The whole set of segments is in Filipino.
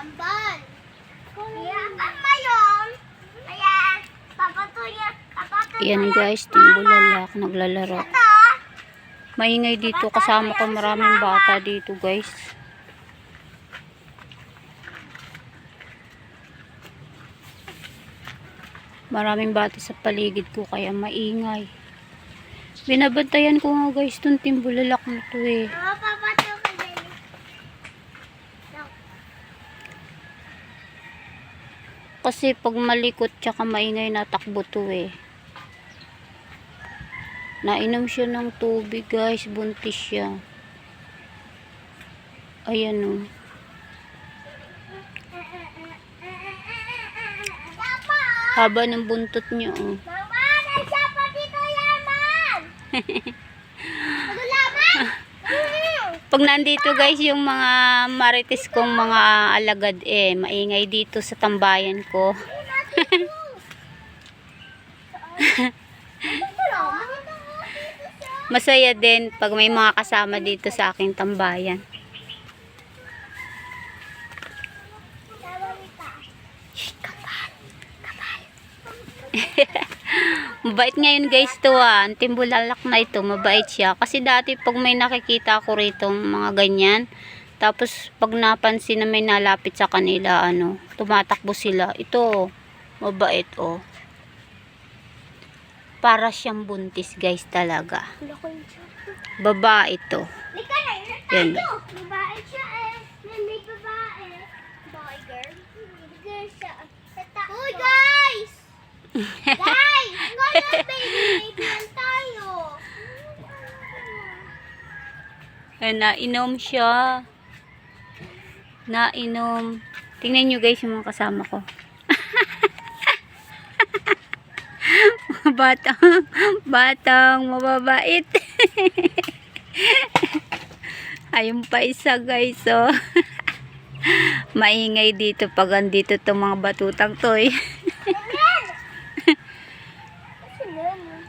Tambal. Kaya tama yun. Kaya, papatuya, papatuya. Yan guys, timbulalak, naglalaro. Ito, Maingay dito, kasama ko maraming bata dito guys. Maraming bata sa paligid ko kaya maingay. Binabantayan ko nga guys itong timbulalak na to eh. mga papatuya ka din. Kasi pag malikot tsaka maingay natakbo to eh. Nainom siya ng tubig guys, buntis siya. Ayan oh. o. Papa, Haba ng buntot niya oh. mama, nasa pa dito laman? Mm. Pag nandito guys yung mga marites kong mga alagad eh, maingay dito sa tambayan ko. Masaya din pag may mga kasama dito sa aking tambayan. Mabait ngayon guys to ah. Ang timbulalak na ito, mabait siya. Kasi dati pag may nakikita ko rito mga ganyan, tapos pag napansin na may nalapit sa kanila, ano, tumatakbo sila. Ito, mabait oh. Para siyang buntis guys talaga. Babae ito. Yan. Babae siya eh. May babae. Boy, girl. Girl siya. Uy, guys! guys! Tayo. Eh, nainom siya. Nainom. Tingnan nyo guys yung mga kasama ko. Mga batang, batang mababait. Ayun pa isa guys, oh. Maingay dito pag andito itong mga batutang to, eh.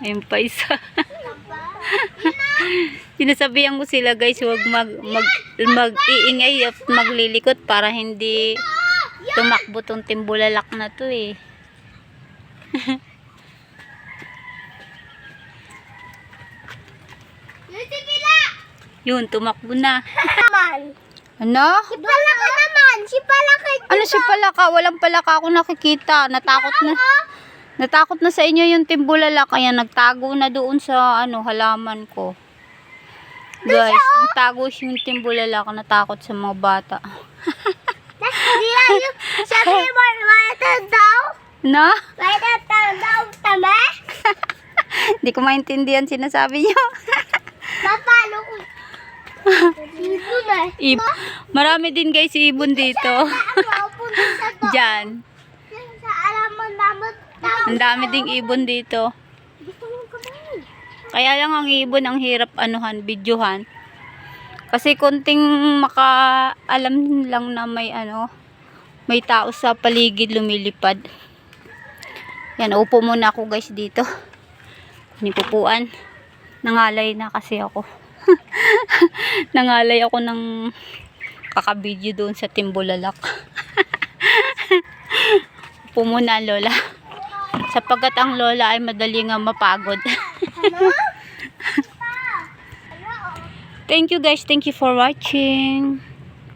Ayun pa isa. Sinasabihan ko sila guys, huwag mag, mag, mag-iingay at maglilikot para hindi tumakbo tong timbulalak na to eh. Yun tumakbo na. Ano? Si Palaka naman! Si Palaka! Ano si palaka? Walang palaka ako nakikita. Natakot na. Natakot na sa inyo yung timbulalak. Kaya nagtago na doon sa ano halaman ko. Guys, nagtago siya yung timbulalak. Natakot sa mga bata. Sabi mo? Na? May daw tama? Hindi ko maintindihan sinasabi niyo. Papalo ko. Dito na. Ib Marami din guys ibon dito. Diyan. Ang dami ding ibon dito. Kaya lang ang ibon ang hirap anuhan, videohan. Kasi konting makaalam lang na may ano, may tao sa paligid lumilipad. Yan, upo muna ako guys dito. Nipupuan. Nangalay na kasi ako. Nangalay ako ng kakabidyo doon sa Timbulalak. upo muna lola. Sapagkat ang lola ay madali nga mapagod. Thank you guys. Thank you for watching.